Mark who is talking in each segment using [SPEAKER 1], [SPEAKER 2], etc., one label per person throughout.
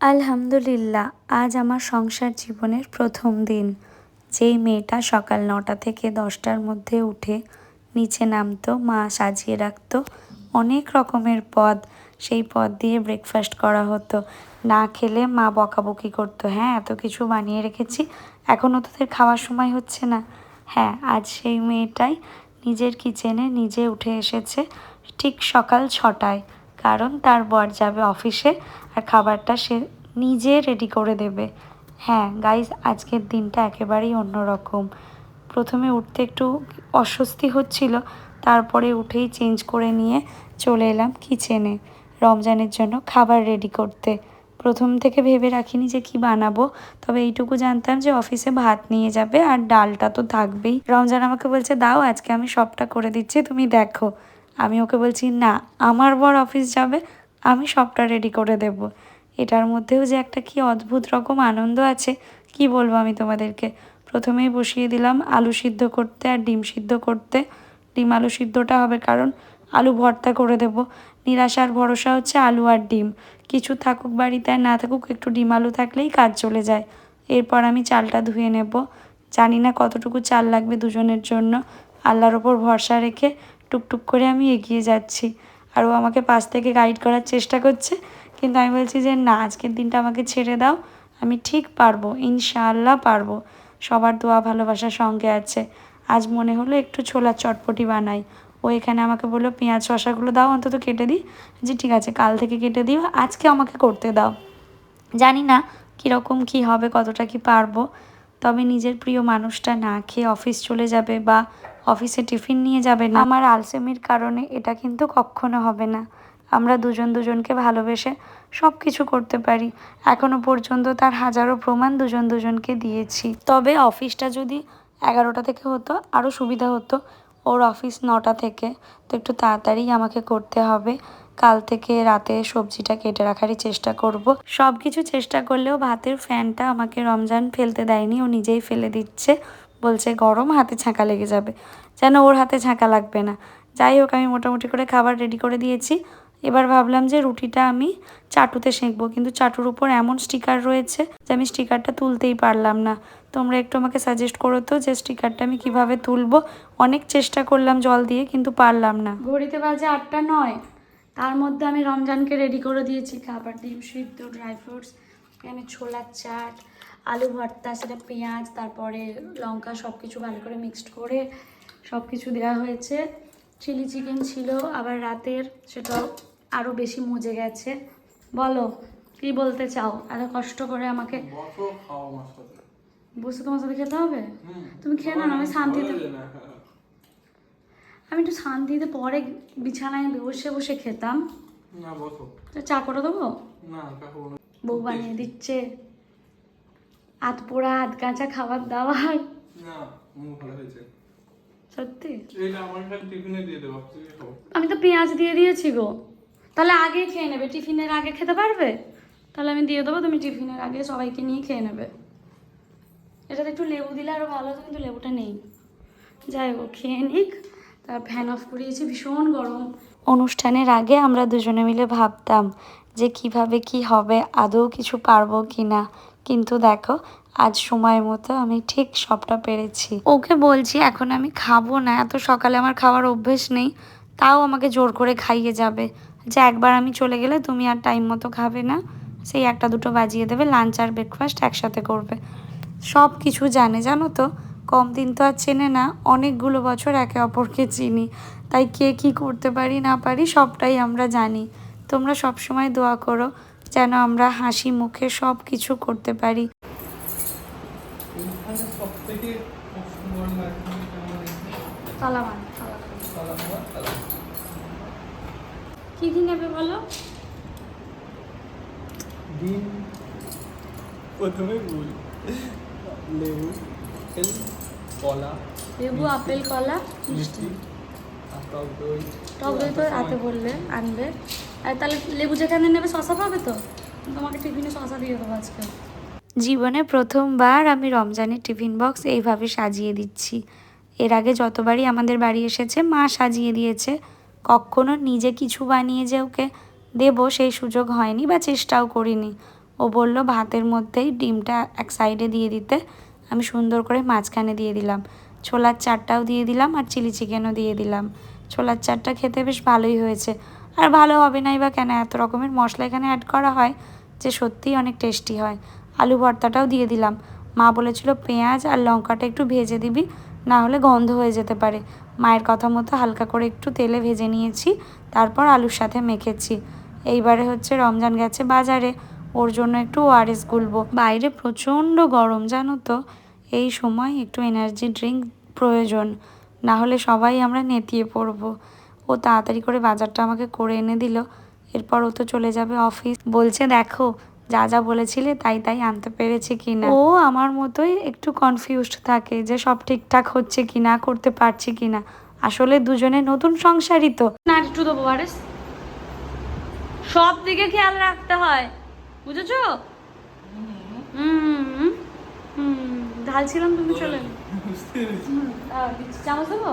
[SPEAKER 1] আলহামদুলিল্লাহ, আজ আমার সংসার জীবনের প্রথম দিন। যেই মেয়েটা সকাল নটা থেকে দশটার মধ্যে উঠে নিচে নামতো, মা সাজিয়ে রাখতো, অনেক রকমের পদ, সেই পদ দিয়ে ব্রেকফাস্ট করা হতো। না খেলে মা বকাবকি করতো হ্যাঁ এত কিছু বানিয়ে রেখেছি এখনও তোদের খাওয়ার সময় হচ্ছে না। হ্যাঁ আজ সেই মেয়েটাই নিজের কিচেনে নিজে উঠে এসেছে, ঠিক সকাল ছটায়। কারণ তার বর যাবে অফিসে আর খাবারটা সে নিজে রেডি করে দেবে। হ্যাঁ গাইজ আজকের দিনটা একেবারেই অন্যরকম। প্রথমে উঠতে একটু অস্বস্তি হচ্ছিল, তারপরে উঠেই চেঞ্জ করে নিয়ে চলে এলাম কিচেনে রমজানের জন্য খাবার রেডি করতে। প্রথম থেকে ভেবে রাখিনি যে কি বানাবো, তবে এইটুকু জানতাম যে অফিসে ভাত নিয়ে যাবে আর ডালটা তো থাকবেই। রমজান আমাকে বলছে, দাও, আজকে আমি সবটা করে দিচ্ছি, তুমি দেখো। আমি ওকে বলছি, না, আমার বর অফিস যাবে, আমি সবটা রেডি করে দেব। এটার মধ্যেও যে একটা কি অদ্ভুত রকম আনন্দ আছে, কি বলব আমি তোমাদেরকে? প্রথমেই বসিয়ে দিলাম আলু সিদ্ধ করতে আর ডিম সিদ্ধ করতে। ডিম আলু সিদ্ধটা হবে কারণ আলু ভর্তা করে দেব। নিরাশার ভরসা হচ্ছে আলু আর ডিম। কিছু থাকুক বাড়িতে আর না থাকুক, একটু ডিম আলু থাকলেই কাজ চলে যায়। এরপর আমি চালটা ধুয়ে নেব। জানি না কতটুকু চাল লাগবে দুজনের জন্য। আল্লাহর ওপর ভরসা রেখে টুকটুক করে আমি এগিয়ে যাচ্ছি। আর ও আমাকে পাশ থেকে গাইড করার চেষ্টা করছে। কিন্তু আমি বলছি যে, না, আজকের দিনটা আমাকে ছেড়ে দাও। আমি ঠিক পারব, ইনশাআল্লাহ পারব। সবার দোয়া, ভালোবাসার সঙ্গে আছে। আজ মনে হলো একটু ছোলার চটপটি বানাই। ও এখানে আমাকে বলল, পেঁয়াজ শশাগুলো দাও, অন্তত কেটে দিই। যে, ঠিক আছে, কাল থেকে কেটে দিও, আজকে আমাকে করতে দাও। জানি না কীরকম কী হবে, কতটা কি পারব। তবে নিজের প্রিয় মানুষটা না খেয়ে অফিস চলে যাবে বা অফিসে টিফিন নিয়ে যাবে না। আমার আলসেমির কারণে এটা কিন্তু কখনো হবে না। আমরা দুজন দুজনকে ভালোবেসে সব কিছু করতে পারি। এখনও পর্যন্ত তার হাজারো প্রমাণ দুজন দুজনকে দিয়েছি। তবে অফিসটা যদি এগারোটা থেকে হতো আরও সুবিধা হতো। ওর অফিস নটা থেকে। তো একটু তাড়াতাড়ি আমাকে করতে হবে। কাল থেকে রাতে সবজিটা কেটে রাখারই চেষ্টা করব। সব কিছু চেষ্টা করলেও ভাতের ফ্যানটা আমাকে রমজান ফেলতে দেয়নি। ও নিজেই ফেলে দিচ্ছে। বলছে, গরম হাতে ছাঁকা লেগে যাবে। যেন ওর হাতে ছাঁকা লাগবে না। যাই হোক, আমি মোটামুটি করে খাবার রেডি করে দিয়েছি। এবার ভাবলাম যে রুটিটা আমি চাটুতে সেঁকবো। কিন্তু চাটুর উপর এমন স্টিকার রয়েছে যে আমি স্টিকারটা তুলতেই পারলাম না। তোমরা একটু আমাকে সাজেস্ট করো তো যে স্টিকারটা আমি কীভাবে তুলবো। অনেক চেষ্টা করলাম জল দিয়ে, কিন্তু পারলাম না। ঘড়িতে বাজে আটটা নয়। তার মধ্যে আমি রমজানকে রেডি করে দিয়েছি। খাবার ডিম সিদ্ধ ড্রাই ফ্রুটস এখানে ছোলার চাট আলু ভর্তা সেটা পেঁয়াজ তারপরে লঙ্কা সব কিছু ভালো করে মিক্সড করে সব কিছু দেওয়া হয়েছে। চিলি চিকেন ছিল আবার রাতের সেটাও আরও বেশি মজে গেছে। বলো কি বলতে চাও? এত কষ্ট করে আমাকে
[SPEAKER 2] বসো
[SPEAKER 1] তোমার সাথে খেতে হবে? তুমি খেয়ে নাও না, আমি শান্তিতে। আমি একটু শান্তিতে পরে বিছানায় বসে বসে খেতাম। তো চা করে দেবো? বউ বানিয়ে দিচ্ছে। আত পোড়া আত কাঁচা খাবার দাবার।
[SPEAKER 2] না মুখ ভালো হয়েছে।
[SPEAKER 1] সত্যি? আমি তো পেঁয়াজ দিয়ে দিয়েছি গো। তাহলে আগে খেয়ে নেবে টিফিনের আগে খেতে পারবে? তাহলে আমি দিয়ে দেবো তুমি টিফিনের আগে সবাইকে নিয়ে খেয়ে নেবে। এটাতে একটু লেবু দিলে আরও ভালো হতো কিন্তু লেবুটা নেই। যাই হোক খেয়ে নিক। তার ফ্যান অফ করিয়েছি ভীষণ গরম। অনুষ্ঠানের আগে আমরা দুজনে মিলে ভাবতাম যে কীভাবে কি হবে আদৌ কিছু পারব কি না কিন্তু দেখো, আজ সময় মতো আমি ঠিক সবটা পেরেছি। ওকে বলছি, এখন আমি খাব না, এত সকালে আমার খাওয়ার অভ্যেস নেই। তাও আমাকে জোর করে খাইয়ে যাবে। যে একবার আমি চলে গেলে তুমি আর টাইম মতো খাবে না। সেই একটা দুটো বাজিয়ে দেবে লাঞ্চ আর ব্রেকফাস্ট একসাথে করবে। সব কিছু জানে, জানো তো? কম দিন তো আর চেনে না, অনেকগুলো বছর একে অপরকে চিনি। তাই কে কী করতে পারি, না পারি সবটাই আমরা জানি। তোমরা সব সময় দোয়া করো যেন আমরা হাসি মুখে সব কিছু করতে পারি। কী কী নেবে বলো?
[SPEAKER 2] ডিম প্রথমে লেবু আপেল কলা
[SPEAKER 1] লেবু আপেল কলা মিষ্টি।
[SPEAKER 2] মিষ্টি টক দই।
[SPEAKER 1] টক দই তো রাতে বললে আনবে। আর তাহলে লেবু যেখানে নেবে শশা পাবে তো? তোমাকে টিফিনে শশা দিয়ে দেবো আজকে। জীবনে প্রথমবার আমি রমজানের টিফিন বক্স এইভাবে সাজিয়ে দিচ্ছি। এর আগে যতবারই আমাদের বাড়ি এসেছে, মা সাজিয়ে দিয়েছে। কখনো নিজে কিছু বানিয়ে যে ওকে দেবো সেই সুযোগ হয়নি বা চেষ্টাও করিনি। ও বলল ভাতের মধ্যেই ডিমটা এক সাইডে দিয়ে দিতে। আমি সুন্দর করে মাঝখানে দিয়ে দিলাম। ছোলার চারটাও দিয়ে দিলাম আর চিলি চিকেনও দিয়ে দিলাম। ছোলার চারটা খেতে বেশ ভালোই হয়েছে। আর ভালো হবে নাই বা কেন? এত রকমের মশলা এখানে অ্যাড করা হয় যে সত্যিই অনেক টেস্টি হয়। আলু ভর্তাটাও দিয়ে দিলাম। মা বলেছিল পেঁয়াজ আর লঙ্কাটা একটু ভেজে দিবি, না হলে গন্ধ হয়ে যেতে পারে। মায়ের কথা মতো হালকা করে একটু তেলে ভেজে নিয়েছি, তারপর আলুর সাথে মেখেছি। এইবারে হচ্ছে রমজান গেছে বাজারে, ওর জন্য একটু ওআরএস গুলবো। বাইরে প্রচণ্ড গরম, জানো তো? এই সময় একটু এনার্জি ড্রিঙ্ক প্রয়োজন, না হলে সবাই আমরা নেতিয়ে পড়ব। ও তাড়াতাড়ি করে বাজারটা আমাকে করে এনে দিল। এরপর ও তো চলে যাবে অফিস। বলছে দেখো যা যা বলেছিলে তাই তাই আনতে পেরেছে কিনা? ও আমার মতোই একটু কনফিউজড থাকে যে সব ঠিকঠাক হচ্ছে কিনা করতে পারছি কিনা। আসলে দুজনে নতুন সংসারই তো।
[SPEAKER 3] না একটু দেবো আরেস সব দিকে খেয়াল রাখতে হয় বুঝেছ? হুম হুম। ঢালছিলাম তুমি চলে। চামচ দেবো?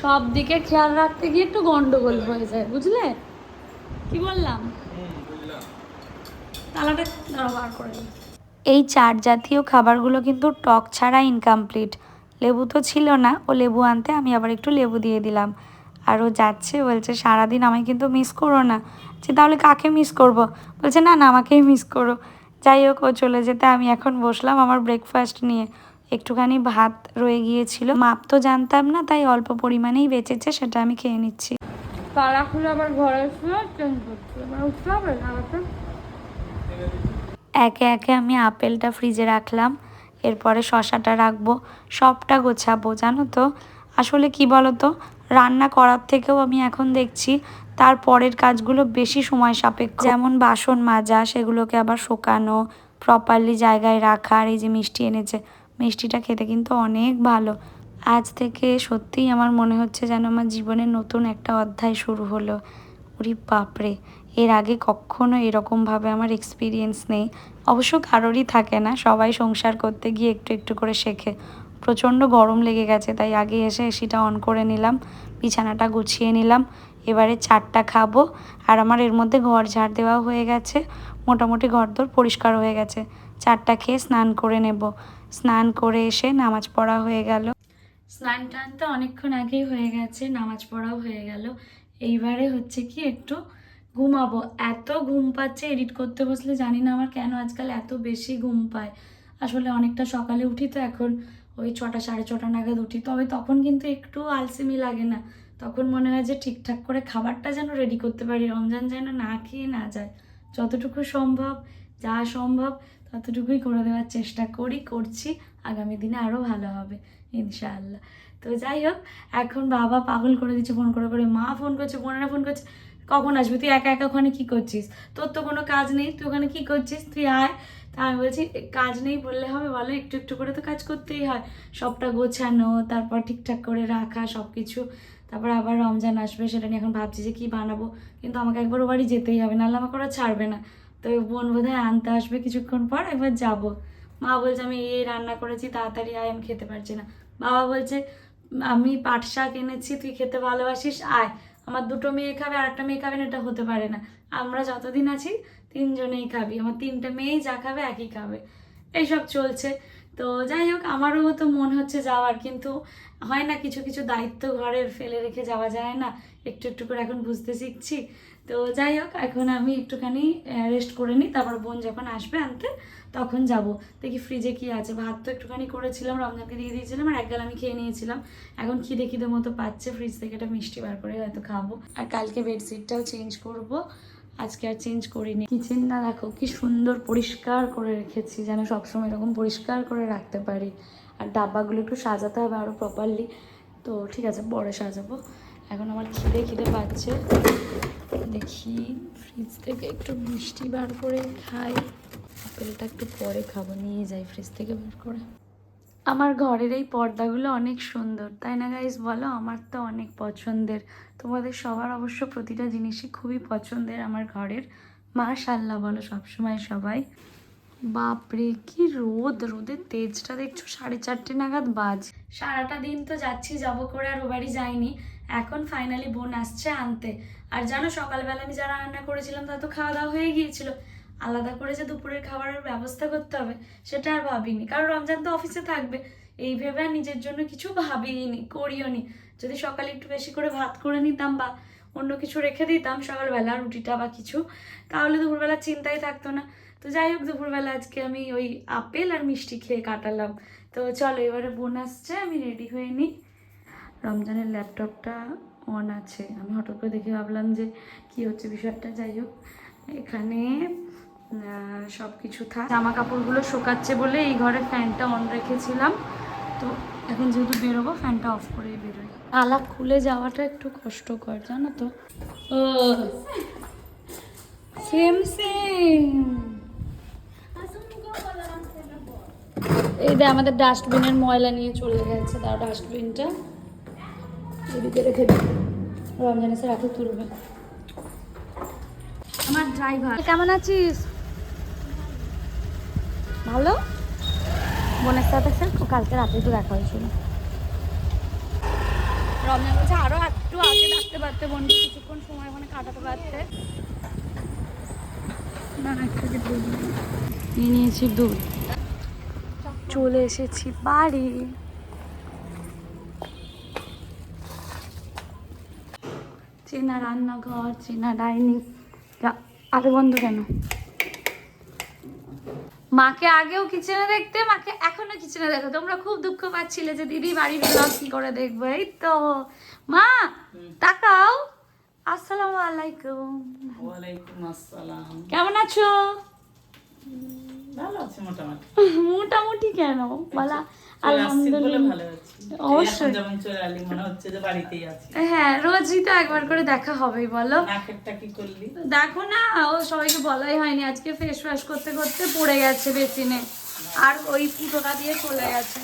[SPEAKER 3] সব দিকে খেয়াল রাখতে গিয়ে একটু গন্ডগোল হয়ে যায়, বুঝলে? কি বললাম?
[SPEAKER 1] এই চাট জাতীয় খাবারগুলো কিন্তু টক ছাড়া ইনকমপ্লিট লেবু তো ছিল না, ও লেবু আনতে আমি আবার একটু লেবু দিয়ে দিলাম। আর ও যাচ্ছে বলছে, সারাদিন আমায় কিন্তু মিস করো না। যে, তাহলে কাকে মিস করব? বলছে, না না, আমাকেই মিস করো। যাই হোক, ও চলে যেতে, আমি এখন বসলাম আমার ব্রেকফাস্ট নিয়ে। একটুখানি ভাত রয়ে গিয়েছিল। মাপ তো জানতাম না তাই অল্প পরিমাণেই বেঁচেছে সেটা আমি খেয়ে নিচ্ছি।
[SPEAKER 3] খুলে আবার ঘরে উঠতে হবে
[SPEAKER 1] একে একে আমি আপেলটা ফ্রিজে রাখলাম এরপরে শশাটা রাখব সবটা গোছাবো জানো তো। আসলে কি বলো তো রান্না করার থেকেও আমি এখন দেখছি তার পরের কাজগুলো বেশি সময় সাপেক্ষ। যেমন বাসন মাজা সেগুলোকে আবার শোকানো প্রপারলি জায়গায় রাখা আর এই যে মিষ্টি এনেছে মিষ্টিটা খেতে কিন্তু অনেক ভালো। আজ থেকে সত্যিই আমার মনে হচ্ছে যেন আমার জীবনের নতুন একটা অধ্যায় শুরু হলো। ওরে বাপরে, এর আগে কখনো এরকমভাবে আমার এক্সপিরিয়েন্স নেই। অবশ্য কারোরই থাকে না, সবাই সংসার করতে গিয়ে একটু একটু করে শেখে। প্রচণ্ড গরম লেগে গেছে, তাই আগে এসে এসিটা অন করে নিলাম, বিছানাটা গুছিয়ে নিলাম, এবারে চারটা খাব, আর আমার এর মধ্যে ঘর ঝাড় দেওয়া হয়ে গেছে। মোটামুটি ঘরদোর পরিষ্কার হয়ে গেছে। চারটা খেয়ে স্নান করে নেব। স্নান করে এসে নামাজ পড়া হয়ে গেল। স্নান টান তো অনেকক্ষণ আগেই হয়ে গেছে, নামাজ পড়াও হয়ে গেল। এইবারে হচ্ছে কি একটু ঘুমাবো। এত ঘুম পাচ্ছে, এডিট করতে বসলে জানি না আমার কেন আজকাল এত বেশি ঘুম পায়। আসলে অনেকটা সকালে উঠি তো এখন, ওই ছটা, সাড়ে ছটা নাগাদ উঠি। তবে তখন কিন্তু একটু আলসেমি লাগে না। তখন মনে হয় যে ঠিকঠাক করে খাবারটা যেন রেডি করতে পারি। রমজান যেন না খেয়ে না যায়। যতটুকু সম্ভব, যা সম্ভব ততটুকুই করে দেওয়ার চেষ্টা করি, করছি। আগামী দিনে আরও ভালো হবে, ইনশাআল্লাহ। তো যাই হোক, এখন বাবা পাগল করে দিচ্ছে, ফোন করে করে, মা ফোন করছে, বোনেরা ফোন করছে, কখন আসবি? তুই একা একা ওখানে কী করছিস? তোর তো কোনো কাজ নেই, তুই ওখানে কী করছিস? তুই আয়। তা আমি বলছি, কাজ নেই বললে হবে, বলো, একটু একটু করে তো কাজ করতেই হয়। সবটা গোছানো, তারপর ঠিকঠাক করে রাখা সব কিছু তারপর আবার রমজান আসবে, সেটা নিয়ে এখন ভাবছি যে কী বানাবো। কিন্তু আমাকে একবার ও বাড়ি যেতেই হবে, নাহলে আমাকে ওরা ছাড়বে না। তো বোন বোধহয় আনতে আসবে কিছুক্ষণ পর, একবার যাব। মা বলছে, আমি এই রান্না করেছি, তাড়াতাড়ি আয়, আমি খেতে পারছি না। বাবা বলছে, আমি পাট শাক এনেছি, তুই খেতে ভালোবাসিস, আয়। আমার দুটো মেয়ে খাবে আর একটা মেয়ে খাবে না, এটা হতে পারে না। আমরা যতদিন আছি, তিনজনেই খাবি। আমার তিনটে মেয়েই যা খাবে, একই খাবে। এইসব চলছে। তো যাই হোক, আমারও তো মন হচ্ছে যাওয়ার, কিন্তু হয় না কিছু কিছু দায়িত্ব ঘরের ফেলে রেখে যাওয়া যায় না। একটু একটু করে এখন বুঝতে শিখছি। তো যাই হোক, এখন আমি একটুখানি রেস্ট করে নিই, তারপর বোন যখন আসবে আনতে, তখন যাব। দেখি ফ্রিজে কি আছে। ভাত তো একটুখানি করেছিলাম, রমজানকে দিয়ে দিয়েছিলাম, আর এক গাল আমি খেয়ে নিয়েছিলাম। এখন খিদে খিদে মতো পাচ্ছে ফ্রিজ থেকে একটা মিষ্টি বার করে হয়তো খাব। আর কালকে বেডশিটটাও চেঞ্জ করব। আজকে আর চেঞ্জ করিনি। কিচেনটা দেখো, কি সুন্দর পরিষ্কার করে রেখেছি, যেন সবসময় এরকম পরিষ্কার করে রাখতে পারি। আর ডাব্বাগুলো একটু সাজাতে হবে আরও প্রপারলি তো ঠিক আছে, পরে সাজাবো। এখন আমার খিদে খিদে পাচ্ছে। দেখি ফ্রিজ থেকে একটু মিষ্টি বার করে খাই। আপেলটা একটু পরে খাব, নিয়ে যাই ফ্রিজ থেকে বার করে। আমার ঘরের এই পর্দাগুলো অনেক সুন্দর, তাই না গাইস বলো, আমার তো অনেক পছন্দের। তোমাদের সবার অবশ্য প্রতিটা জিনিসই খুবই পছন্দের আমার ঘরের। মাশাল্লাহ বলো, সবসময় সবাই। বাপরে, কি রোদ! রোদের তেজটা দেখছ? সাড়ে চারটে নাগাদ বাজ। সারাটা দিন তো যাচ্ছি, যাব করে আর ও বাড়ি যাইনি।
[SPEAKER 3] এখন ফাইনালি বোন আসছে আনতে। আর জানো, সকালবেলা আমি যারা রান্না করেছিলাম তা তো খাওয়া দাওয়া হয়ে গিয়েছিল। আলাদা করে যে দুপুরের খাবারের ব্যবস্থা করতে হবে, সেটা আর ভাবিনি। কারণ রমজান তো অফিসে থাকবে। এই ভেবে আর নিজের জন্য কিছু ভাবিনি করিও নি যদি সকালে একটু বেশি করে ভাত করে নিতাম বা অন্য কিছু রেখে দিতাম, সকালবেলা রুটিটা বা কিছু, তাহলে দুপুরবেলা চিন্তাই থাকতো না। তো যাই হোক, দুপুরবেলা আজকে আমি ওই আপেল আর মিষ্টি খেয়ে কাটালাম। তো চলো, এবারে বোন আসছে, আমি রেডি হয়ে নিই। রমজানের ল্যাপটপটা অন আছে। আমি হঠাৎ করে দেখে ভাবলাম যে কি হচ্ছে বিষয়টা। যাই হোক, এখানে সব কিছু থাক। জামা কাপড়গুলো শোকাচ্ছে বলে এই ঘরে ফ্যানটা অন রেখেছিলাম। তো এখন যেহেতু বেরোবো ফ্যানটা অফ করে বেরোই। আলা খুলে যাওয়াটা একটু কষ্টকর জানো তো। সেম সেম এই যে আমাদের ডাস্টবিনের ময়লা নিয়ে চলে গেছে তার ডাস্টবিনটা। এদিকে রেখে দিই রমজান এসে রাখে তুলবে আমার ড্রাইভার কেমন আছিস? ভালো? বোনের সাথে স্যার কালকে রাতে তো দেখা হয়েছিল। রমজান বলছে আরও একটু আগে ডাকতে পারতে বোনকে কিছুক্ষণ সময় ওখানে কাটাতে পারতে। না একটু নিয়ে নিয়েছি দুধ। চলে এসেছি বাড়ি। চেনা রান্নাঘর চেনা ডাইনিং। আরে বন্ধ কেন? মাকে আগেও কিচেনে দেখতে মাকে এখনও কিচেনে দেখো। তোমরা খুব দুঃখ পাচ্ছিলে যে দিদি বাড়ির ব্লগ কি করে দেখবে এই তো। মা তাকাও। আসসালামু আলাইকুম।
[SPEAKER 2] ওয়ালাইকুম আসসালাম।
[SPEAKER 3] কেমন আছো?
[SPEAKER 2] ভালো আছে মোটামুটি।
[SPEAKER 3] মোটামুটি কেন? বলা আলহামদুলিল্লাহ।
[SPEAKER 2] ভালো আছি।
[SPEAKER 3] অবশ্যই।
[SPEAKER 2] যেমন চলে আলি মনে হচ্ছে যে বাড়িতেই আছি।
[SPEAKER 3] হ্যাঁ রোজই তো একবার করে দেখা হবেই বলো।
[SPEAKER 2] নাকেরটা কি করলি?
[SPEAKER 3] দেখো না ও সবাইকে বলাই হয়নি আজকে ফেস ওয়াশ করতে করতে পড়ে গেছে বেসিনে। আর ওই ফুটোটা দিয়ে চলে গেছে।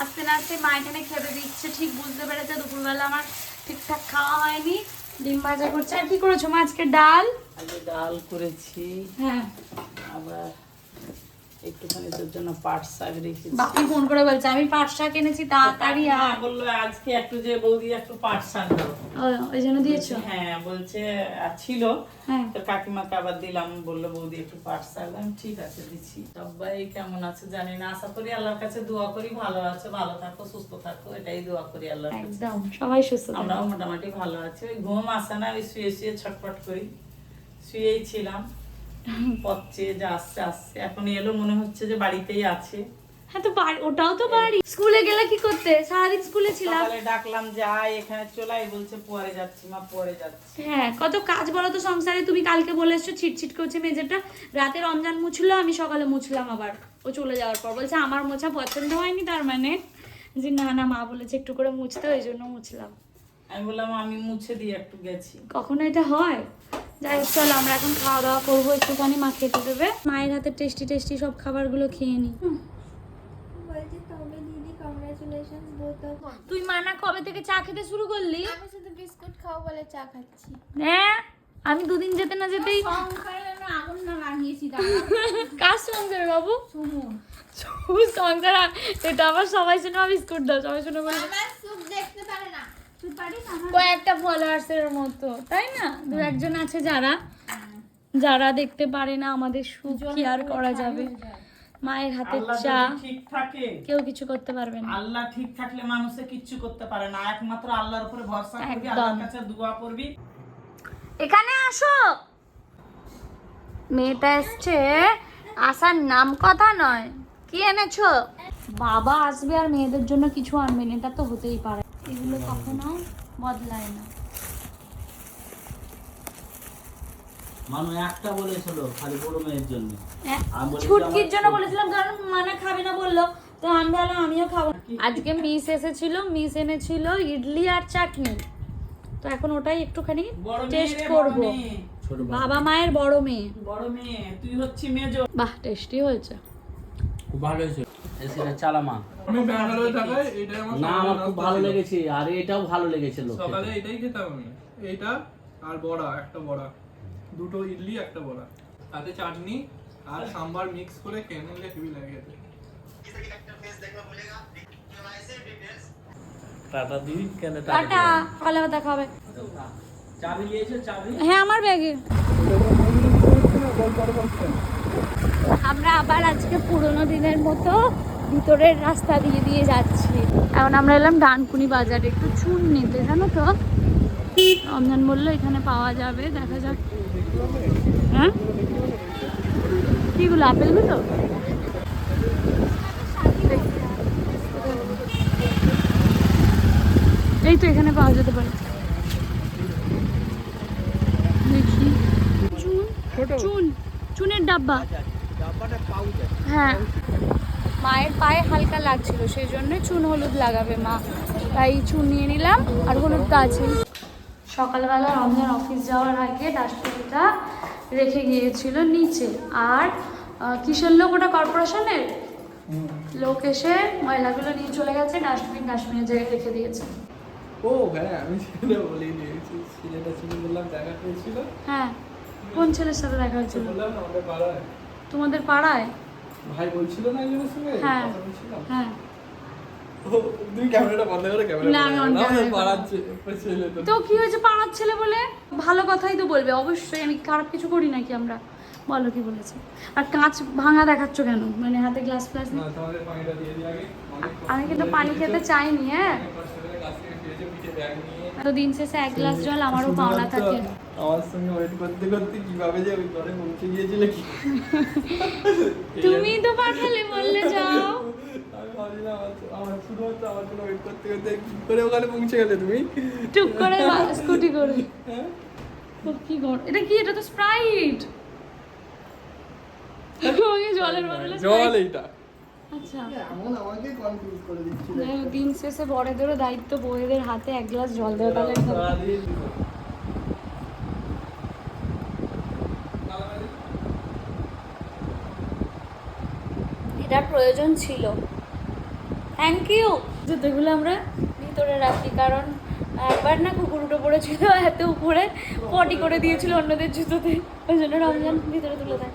[SPEAKER 3] আস্তে না আস্তে মা এখানে খেতে দিচ্ছে ঠিক বুঝতে পেরেছে দুপুরবেলা আমার ঠিকঠাক খাওয়া হয়নি ডিম ভাজা করছে। আর কি করেছ মা আজকে? ডাল?
[SPEAKER 2] ডাল করেছি।
[SPEAKER 3] হ্যাঁ।
[SPEAKER 2] আবার একটুখানি তোর জন্য পাট শাক রেখেছি।
[SPEAKER 3] বাপি ফোন করে বলছে আমি পাট শাক এনেছি তাড়াতাড়ি আর
[SPEAKER 2] বলল আজকে একটু যে বৌদি একটু পাট শাক
[SPEAKER 3] ওই জন্য দিয়েছ?
[SPEAKER 2] হ্যাঁ বলছে ছিল।
[SPEAKER 3] হ্যাঁ।
[SPEAKER 2] তো কাকিমাকে আবার দিলাম বলল বৌদি একটু পাট শাক আমি ঠিক আছে দিচ্ছি। সবাই কেমন আছে জানি না আশা করি আল্লাহর কাছে দোয়া করি ভালো আছে ভালো থাকো সুস্থ থাকো এটাই দোয়া করি আল্লাহর কাছে।
[SPEAKER 3] একদম সবাই সুস্থ।
[SPEAKER 2] আমরাও মোটামুটি ভালো আছি ওই ঘুম আসে না ওই শুয়ে শুয়ে ছটফট করি শুয়েই ছিলাম। পচ্ছে যে আসছে। আসছে এখন এলো মনে হচ্ছে যে বাড়িতেই আছে।
[SPEAKER 3] হ্যাঁ তো বাড়ি ওটাও তো বাড়ি। স্কুলে গেলে কি করতে? সারাদিন স্কুলে ছিলাম।
[SPEAKER 2] সকালে ডাকলাম যে আয় এখানে চলাই বলছে পরে যাচ্ছি মা পরে যাচ্ছি।
[SPEAKER 3] হ্যাঁ কত কাজ বলো তো সংসারে। তুমি কালকে বলে এসছো ছিটছিট করছে মেজেটা রাতে রমজান মুছলো আমি সকালে মুছলাম আবার। ও চলে যাওয়ার পর বলছে আমার মোছা পছন্দ হয়নি তার মানে? যে না না মা বলেছে একটু করে মুছতে ওই জন্য মুছলাম।
[SPEAKER 2] আমি বললাম আমি মুছে দিয়ে একটু গেছি।
[SPEAKER 3] কখনো এটা হয়? যাই হোক চলো আমরা এখন খাওয়া দাওয়া করব একটুখানি মা খেতে দেবে। মায়ের হাতে টেস্টি টেস্টি সব খাবারগুলো খেয়ে নি।
[SPEAKER 4] বলছি তবে দিদি কংগ্রাচুলেশন বোথ অফ
[SPEAKER 3] তুই মানা কবে থেকে চা খেতে শুরু করলি?
[SPEAKER 4] আমি শুধু বিস্কুট খাও বলে চা খাচ্ছি।
[SPEAKER 3] হ্যাঁ? আমি দুদিন যেতে না যেতেই
[SPEAKER 4] আগুন না লাগিয়েছি
[SPEAKER 3] কার সংসার বাবু? সংসার এটা আবার সবাই শুনে বিস্কুট দাও সবাই শুনে বলে
[SPEAKER 4] দেখতে পারে না।
[SPEAKER 3] কয়েকটা ফলোয়ার্স এর মতো তাই না? দু একজন আছে যারা। যারা দেখতে পারে না আমাদের সুখ কি আর করা যাবে। মায়ের হাতের
[SPEAKER 2] আল্লাহ
[SPEAKER 3] চা।
[SPEAKER 2] ঠিক থাকে
[SPEAKER 3] কেউ কিছু করতে পারবে না।
[SPEAKER 2] আল্লাহ ঠিক থাকলে মানুষে কিচ্ছু করতে পারে না। একমাত্র আল্লাহর উপরে ভরসা করবি আল্লাহর কাছে দোয়া করবি।
[SPEAKER 3] এখানে আসো। মেয়েটা এসছে। আসার নাম কথা নয়। কি এনেছো? বাবা আসবে আর মেয়েদের জন্য কিছু আনবেন এটা তো হতেই পারে। এগুলো কখনো বদলায় না।
[SPEAKER 5] মানু একটা বলেছিল খালি বড় মেয়ের জন্য।
[SPEAKER 3] হ্যাঁ,
[SPEAKER 5] আমি বলেছি
[SPEAKER 3] ছুটকির জন্য বলেছিলাম কারণ মানা খাবে না বলল। তো আমি ভাবলাম আমিও খাব। আজকে মিস এসেছিল মিস এনেছিল ইডলি আর চাটনি। তো এখন ওটাই একটুখানি টেস্ট করব।
[SPEAKER 5] বাবা
[SPEAKER 3] বাবা মায়ের বড় মেয়ে।
[SPEAKER 2] বড় মেয়ে তুই হচ্ছি মেজ।
[SPEAKER 3] বাহ টেস্টি হয়েছে।
[SPEAKER 5] খুব ভালো হয়েছে। এসে চালামা
[SPEAKER 6] আমি ব্যাঙ্গালোরে আমার
[SPEAKER 5] না আমার খুব ভালো লেগেছে আর এটাও ভালো লেগেছিল
[SPEAKER 6] সকালে এটাই খেতাম আমি। এইটা আর বড়া একটা বড়া। দুটো ইডলি একটা বড়া। তাতে চাটনি আর সাম্বার মিক্স করে খেয়ে নিলে হেভি লাগে খেতে।
[SPEAKER 5] টাটা কেন টাটা
[SPEAKER 3] টাটা দেখা হবে।
[SPEAKER 5] চাবি নিয়েছো চাবি?
[SPEAKER 3] হ্যাঁ আমার ব্যাগে। আমরা আবার আজকে পুরোনো দিনের মতো ভিতরের রাস্তা দিয়ে দিয়ে যাচ্ছি। এখন আমরা এলাম ডানকুনি বাজারে। একটু চুন নিতে জানো তো? রমজান বলল এখানে পাওয়া যাবে দেখা যাক। হ্যাঁ? কিগুলো আপেলগুলো এই তো এখানে পাওয়া যেতে পারে। দেখি। চুন চুন চুনের ডাব্বা। হ্যাঁ। মায়ের পায়ে হালকা লাগছিল সেই জন্য চুন হলুদ লাগাবে মা। তাই চুন নিয়ে নিলাম আর হলুদটা আছে সকালবেলা রমজান অফিস যাওয়ার আগে ডাস্টবিনটা রেখে গিয়েছিল নিচে। আর কিসের লোক? ওটা কর্পোরেশনের? লোক এসে ময়লাগুলো নিয়ে চলে গেছে ডাস্টবিন ডাস্টবিনে জায়গায় রেখে দিয়েছে।
[SPEAKER 6] ও হ্যাঁ আমি দিয়েছি ছেলেটা ছিল বললাম দেখা পেয়েছিল
[SPEAKER 3] হ্যাঁ কোন ছেলের সাথে দেখা হয়েছিল?
[SPEAKER 6] বললাম আমাদের পাড়ায়।
[SPEAKER 3] তোমাদের পাড়ায়?
[SPEAKER 6] ভাই বলছিল না একজনের সঙ্গে?
[SPEAKER 3] হ্যাঁ।
[SPEAKER 6] কথা
[SPEAKER 3] হ্যাঁ।
[SPEAKER 6] তুমি ক্যামেরাটা বন্ধ করে ক্যামেরা
[SPEAKER 3] না, আমি
[SPEAKER 6] পাড়ার ছেলে তো।
[SPEAKER 3] কি হয়েছে পাড়ার ছেলে বলে? ভালো কথাই তো বলবে অবশ্যই। আমি খারাপ কিছু করি নাকি আমরা? বলো কি বলেছে? আর কাঁচ ভাঙা দেখাচ্ছ কেন? মানে হাতে গ্লাস ফ্লাস আমি কিন্তু পানি খেতে চাইনি হ্যাঁ। তো দিন শেষে এক গ্লাস জল আমারও পাওনা থাকে।
[SPEAKER 6] আমার সঙ্গে ওয়েট করতে করতে কীভাবে যে ওই ঘরে পৌঁছে গিয়েছিলে কি
[SPEAKER 3] তুমি তো পাঠালে বললে যাও।
[SPEAKER 6] আমার আমার শুধুমাত্র আমার জন্য ওয়েট করতে করতে কি করে ওখানে পৌঁছে গেলে তুমি?
[SPEAKER 3] টুক করে স্কুটি করে।
[SPEAKER 6] হ্যাঁ?
[SPEAKER 3] কি গর এটা কি? এটা তো স্প্রাইট জলের বদলে
[SPEAKER 6] জল এইটা।
[SPEAKER 3] আচ্ছা।
[SPEAKER 6] এমন আমাকে কনফিউজ করে দিচ্ছিল
[SPEAKER 3] দিন শেষে বড়দেরও দায়িত্ব বউদের হাতে এক গ্লাস জল দেওয়া তাহলে এটার প্রয়োজন ছিল। থ্যাংক ইউ জুতোগুলো আমরা ভিতরে রাখি কারণ একবার না কুকুর উঠে পড়েছিল এত উপরে পটি করে দিয়েছিল অন্যদের জুতোতে। ওই জন্য রমজান ভিতরে তুলে দেয়।